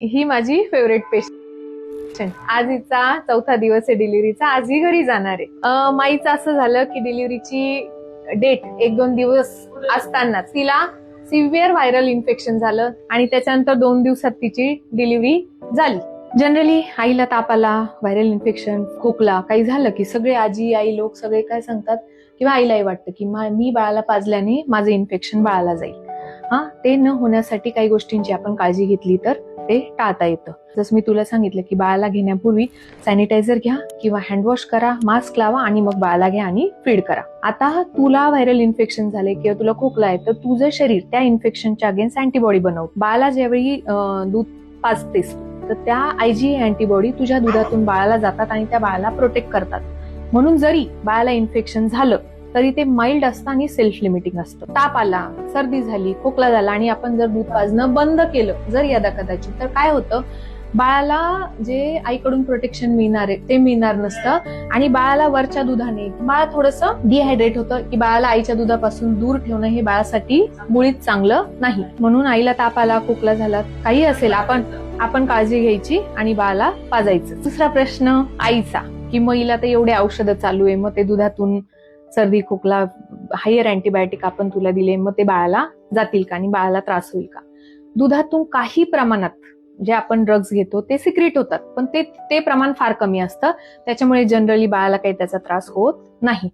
ही माझी favourite patient आज हिचा चौथा दिवस आहे डिलिव्हरीचा आज ही घरी जाणार आहे. माईचं असं झालं की डिलिव्हरीची डेट एक दोन दिवस असताना तिला सिव्हिअर व्हायरल इन्फेक्शन झालं आणि त्याच्यानंतर दोन दिवसात तिची डिलिव्हरी झाली. जनरली आईला ताप आला व्हायरल इन्फेक्शन खोकला काही झालं की सगळे आजी आई लोक सगळे काय सांगतात किंवा आईलाही वाटतं की मी बाळाला पाजल्याने माझं इन्फेक्शन बाळाला जाईल. हा ते न होण्यासाठी काही गोष्टींची आपण काळजी घेतली तर ते टाळता येतं. जसं मी तुला सांगितलं की बाळाला घेण्यापूर्वी सॅनिटायझर घ्या किंवा हँडवॉश करा मास्क लावा आणि मग बाळाला घ्या आणि फीड करा. आता तुला व्हायरल इन्फेक्शन झाले किंवा तुला खोकला आहे तर तुझं शरीर त्या इन्फेक्शनच्या अगेन्स्ट अँटीबॉडी बनव बाळाला ज्यावेळी दूध पाजतेस तर त्या आयजी अँटीबॉडी तुझ्या दुधातून बाळाला जातात आणि त्या बाळाला प्रोटेक्ट करतात. म्हणून जरी बाळाला इन्फेक्शन झालं तरी ते माइल्ड असतं आणि सेल्फ लिमिटिंग असतं. ताप आला सर्दी झाली खोकला झाला आणि आपण जर दूध पाजणं बंद केलं जर यदा कदाचित तर काय होतं? बाळाला जे आईकडून प्रोटेक्शन मिळणार आहे ते मिळणार नसतं. आणि बाळाला वरच्या दुधाने बाळ थोडस डिहायड्रेट होतं की बाळाला आईच्या दुधापासून दूर ठेवणं हे बाळासाठी मुळीच चांगलं नाही. म्हणून आईला ताप आला खोकला झाला काही असेल आपण आपण काळजी घ्यायची आणि बाळाला पाजायचं. दुसरा प्रश्न आईचा की मग हिला तर एवढे औषधं चालू आहे मग ते दुधातून सर्दी खोकला हायर अँटीबायोटिक आपण तुला दिले मग ते बाळाला जातील का? आणि बाळाला त्रास होईल का? दुधातून काही प्रमाणात जे आपण ड्रग्ज घेतो ते सिक्रेट होतात. पण ते ते प्रमाण फार कमी असतं. त्याच्यामुळे जनरली बाळाला काही त्याचा त्रास होत नाही.